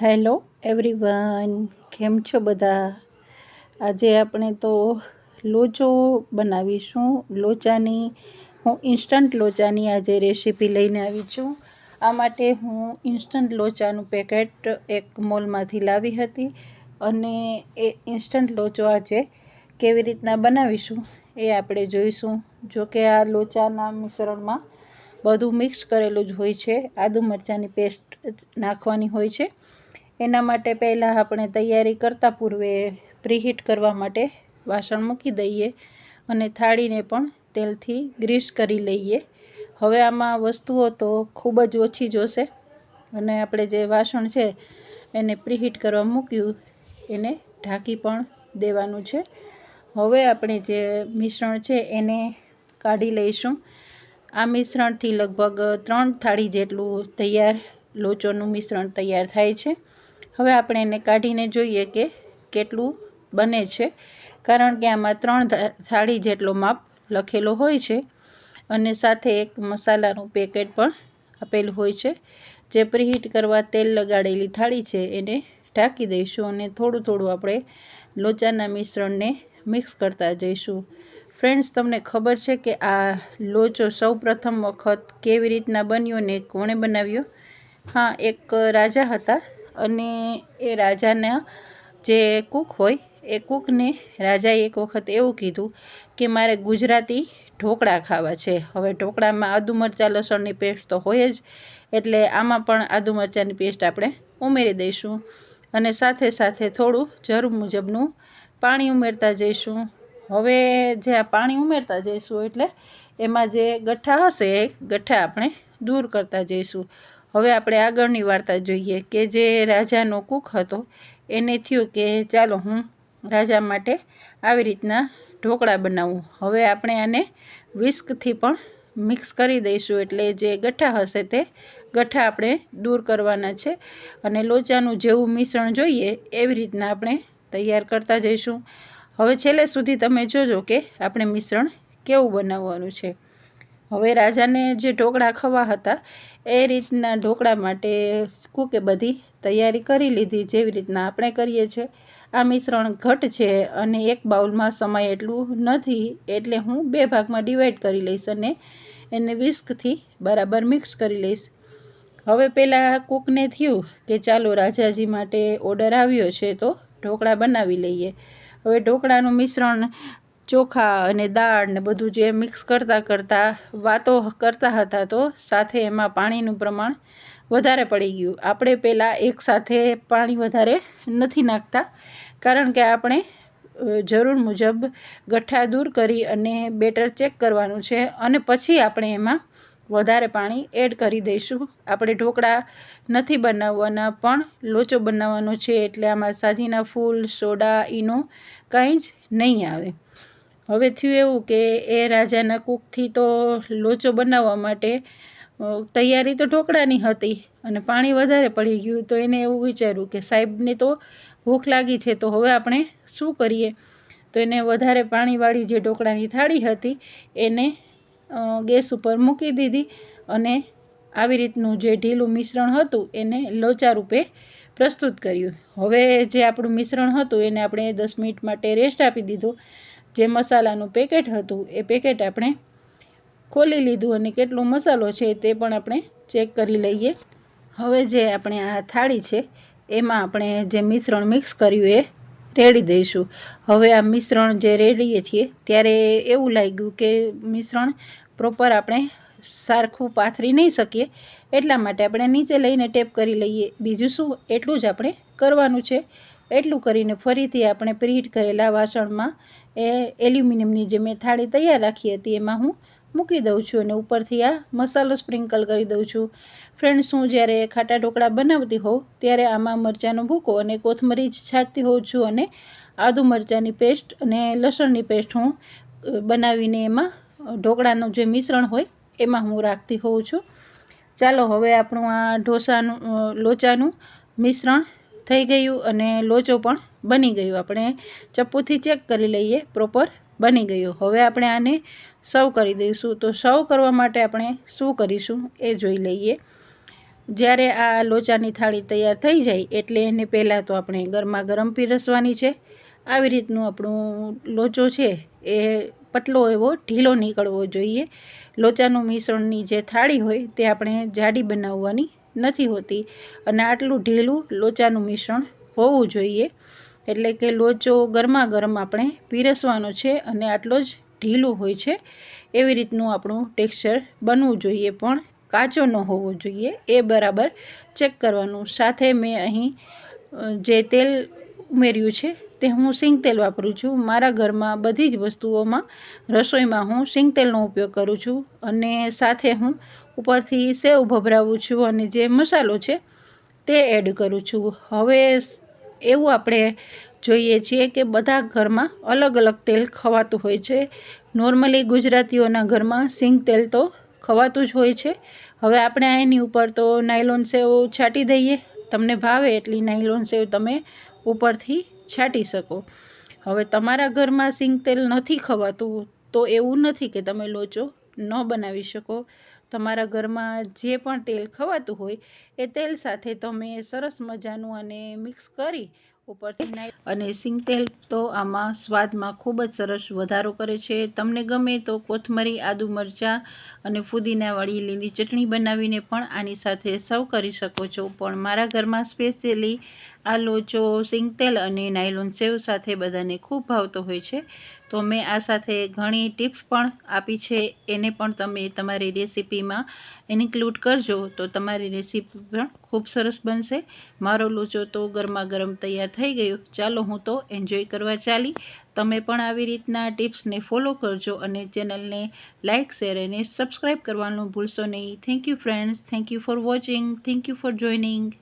Hello everyone કેમ છો બધા? આજે આપણે તો લોચો બનાવીશું. લોચાની, હું ઇન્સ્ટન્ટ લોચાની આજે રેસીપી લઈને આવી છું. આ માટે હું ઇન્સ્ટન્ટ લોચાનું પેકેટ એક મોલમાંથી લાવી હતી અને એ ઇન્સ્ટન્ટ લોચો આજે કેવી રીતના બનાવીશું એ આપણે જોઈશું. જો કે આ લોચાના મિશ્રણમાં બધું મિક્સ કરેલું જ હોય છે. આદુ મરચાંની પેસ્ટ નાખવાની હોય છે. એના માટે પહેલાં આપણે તૈયારી કરતાં પૂર્વે પ્રીહીટ કરવા માટે વાસણ મૂકી દઈએ અને થાળીને પણ તેલથી ગ્રીસ કરી લઈએ. હવે આમાં વસ્તુઓ તો ખૂબ જ ઓછી જોશે અને આપણે જે વાસણ છે એને પ્રીહીટ કરવા મૂક્યું, એને ઢાંકી પણ દેવાનું છે. હવે આપણે જે મિશ્રણ છે એને કાઢી લઈશું. આ મિશ્રણથી લગભગ ત્રણ થાળી જેટલું તૈયાર લોચોનું મિશ્રણ તૈયાર થાય છે. હવે આપણે એને કાઢીને જોઈએ કે કેટલું બને છે. કારણ કે આમાં ત્રણ થાળી જેટલો માપ લખેલો હોય છે અને સાથે એક મસાલાનું પેકેટ પણ આપેલું હોય છે. જે પ્રીહીટ કરવા તેલ લગાડેલી થાળી છે એને ઢાંકી દઈશું અને થોડું થોડું આપણે લોચાના મિશ્રણને મિક્સ કરતા જઈશું. ફ્રેન્ડ્સ, તમને ખબર છે કે આ લોચો સૌ વખત કેવી રીતના બન્યો ને કોણે બનાવ્યો? હા, એક રાજા હતા અને એ રાજાના જે કૂક હોય, એ કૂકને રાજાએ એક વખત એવું કીધું કે, મારે ગુજરાતી ઢોકળા ખાવા છે. હવે ઢોકળામાં આદુ મરચાં, લસણની પેસ્ટ તો હોય જ. એટલે આમાં પણ આદુ મરચાંની પેસ્ટ આપણે ઉમેરી દઈશું. અને સાથે સાથે થોડું જરૂર મુજબનું પાણી ઉમેરતા જઈશું. હવે જે આ પાણી ઉમેરતા જઈશું એટલે એમાં જે ગઠ્ઠા હશે, એ ગઠ્ઠા આપણે દૂર કરતા જઈશું. હવે આપણે આગળની વાર્તા જોઈએ કે જે રાજાનો કૂક હતો, એને થયું કે ચાલો હું રાજા માટે આવી રીતના ઢોકળા બનાવું. હવે આપણે આને વિસ્કથી પણ મિક્સ કરી દઈશું એટલે જે ગઠ્ઠા હશે તે ગઠ્ઠા આપણે દૂર કરવાના છે અને લોચાનું જેવું મિશ્રણ જોઈએ એવી રીતના આપણે તૈયાર કરતા જઈશું. હવે છેલ્લે સુધી તમે જોજો કે આપણે મિશ્રણ કેવું બનાવવાનું છે. હવે રાજાને જે ઢોકળા ખવા હતા, એ રીતના ઢોકળા માટે કૂકે બધી તૈયારી કરી લીધી જેવી રીતના આપણે કરીએ છીએ. આ મિશ્રણ ઘટ છે અને એક બાઉલમાં સમય એટલું નથી એટલે હું બે ભાગમાં ડિવાઈડ કરી લઈશ અને એને વિસ્કથી બરાબર મિક્સ કરી લઈશ. હવે પહેલાં કૂકને થયું કે ચાલો રાજાજી માટે ઓર્ડર આવ્યો છે તો ઢોકળા બનાવી લઈએ. હવે ઢોકળાનું મિશ્રણ ચોખા અને દાળ ને બધું જે મિક્સ કરતાં કરતાં વાતો કરતા હતા તો સાથે એમાં પાણીનું પ્રમાણ વધારે પડી ગયું. આપણે પહેલાં એકસાથે પાણી વધારે નથી નાખતા, કારણ કે આપણે જરૂર મુજબ ગઠ્ઠા દૂર કરી અને બેટર ચેક કરવાનું છે અને પછી આપણે એમાં વધારે પાણી એડ કરી દઈશું. આપણે ઢોકળા નથી બનાવવાના, પણ લોચો બનાવવાનો છે એટલે આમાં સાજીના ફૂલ, સોડા, ઈનો કંઈ જ નહીં આવે. હવે થયું એવું કે એ રાજાના કૂકથી તો લોચો બનાવવા માટે તૈયારી તો ઢોકળાની હતી અને પાણી વધારે પડી ગયું, તો એને એવું વિચાર્યું કે સાહેબને તો ભૂખ લાગી છે, તો હવે આપણે શું કરીએ? તો એને વધારે પાણીવાળી જે ઢોકળાની થાળી હતી, એને ગેસ ઉપર મૂકી દીધી અને આવી રીતનું જે ઢીલું મિશ્રણ હતું, એને લોચા રૂપે પ્રસ્તુત કર્યું. હવે જે આપણું મિશ્રણ હતું, એને આપણે દસ મિનિટ માટે રેસ્ટ આપી દીધો. જે મસાલાનું પેકેટ હતું, એ પેકેટ આપણે ખોલી લીધું અને કેટલો મસાલો છે તે પણ આપણે ચેક કરી લઈએ. હવે જે આપણે આ થાળી છે, એમાં આપણે જે મિશ્રણ મિક્સ કર્યું એ રેડી દઈશું. હવે આ મિશ્રણ જે રેડીએ છીએ, ત્યારે એવું લાગ્યું કે મિશ્રણ પ્રોપર આપણે સારખું પાથરી નહીં શકીએ, એટલા માટે આપણે નીચે લઈને ટેપ કરી લઈએ. બીજું શું? એટલું જ આપણે કરવાનું છે. એટલું કરીને ફરીથી આપણે પ્રીહીટ કરેલા વાસણમાં એ એલ્યુમિનિયમની જે મેં થાળી તૈયાર રાખી હતી એમાં હું મૂકી દઉં છું અને ઉપરથી આ મસાલો સ્પ્રિંકલ કરી દઉં છું. ફ્રેન્ડ્સ, હું જ્યારે ખાટા ઢોકળા બનાવતી હોઉં ત્યારે આમાં મરચાંનો ભૂકો અને કોથમરી છાંટતી હોઉં છું અને આદુ મરચાંની પેસ્ટ અને લસણની પેસ્ટ હું બનાવીને એમાં ઢોકળાનું જે મિશ્રણ હોય એમાં હું રાખતી હોઉં છું. ચાલો, હવે આપણું આ ઢોસાનું લોચાનું મિશ્રણ થઈ ગયું અને લોચો પણ બની ગયો. આપણે ચપ્પુથી ચેક કરી લઈએ, પ્રોપર બની ગયું. હવે આપણે આને સર્વ કરી દઈશું. તો સર્વ કરવા માટે આપણે શું કરીશું એ જોઈ લઈએ. જ્યારે આ લોચાની થાળી તૈયાર થઈ જાય, એટલે એને પહેલાં તો આપણે ગરમા ગરમ પીરસવાની છે. આવી રીતનું આપણું લોચો છે એ પતલો એવો ઢીલો નીકળવો જોઈએ. લોચાનું મિશ્રણની જે થાળી હોય તે આપણે જાડી બનાવવાની નથી હોતી. અને આટલું ઢીલું લોચાનું મિશ્રણ હોવું જોઈએ. એટલે કે લોચો ગરમા ગરમ આપણે પીરસવાનો છે અને આટલો જ ઢીલું હોય છે. એવી રીતનું આપણું ટેક્સચર બનવું જોઈએ. પણ કાચો ન હોવો જોઈએ. એ બરાબર ચેક કરવાનું. સાથે મેં અહીં જે તેલ ઉમેર્યું છે તે હું સિંગ તેલ વાપરું છું. મારા ઘરમાં બધી જ વસ્તુઓમાં રસોઈમાં હું સિંગ તેલનો ઉપયોગ કરું છું. અને સાથે હું ઉપરથી સેવ ભભરાવું છું અને જે મસાલો છે તે એડ કરું છું. હવે એવું આપણે જોઈએ છીએ કે બધા ઘરમાં અલગ અલગ તેલ ખવાતું હોય છે. નોર્મલી ગુજરાતીઓના ઘરમાં સિંગ તેલ તો ખવાતું જ હોય છે. હવે આપણે એની ઉપર તો નાયલોન સેવ છાંટી દઈએ. તમને ભાવે એટલી નાયલોન સેવ તમે ઉપરથી છાંટી શકો. હવે તમારા ઘરમાં સિંગ તેલ નથી ખવાતું તો એવું નથી કે તમે લોચો ન બનાવી શકો. તમારા ઘરમાં જે પણ તેલ ખવાતું હોય, એ તેલ સાથે તમે સરસ મજાનું અને મિક્સ કરી ઉપરથી અને સિંગ તેલ તો આમાં સ્વાદમાં ખૂબ જ સરસ વધારો કરે છે. તમને ગમે તો કોથમરી, આદુ મરચાં અને ફુદીનાવાળી લીલી ચટણી બનાવીને પણ આની સાથે સર્વ કરી શકો છો. પણ મારા ઘરમાં સ્પેશિયલી આ લોચો સિંગતેલ અને નાયલોન સેવ સાથે બધાને ખૂબ ભાવતો હોય છે, તો મેં આ સાથે ઘણી ટિપ્સ પણ આપી છે. એને પણ તમે તમારી રેસીપીમાં ઇન્ક્લુડ કરજો, તો તમારી રેસીપી પણ ખૂબ સરસ બનશે. મારો લોચો તો ગરમા ગરમ તૈયાર થઈ ગયો. ચાલો, હું તો એન્જોય કરવા ચાલી. તમે પણ આવી રીતના ટિપ્સને ફોલો કરજો અને ચેનલને લાઇક શેર અને સબસ્ક્રાઈબ કરવાનું ભૂલશો નહીં. Thank you friends. Thank you for watching. Thank you for joining.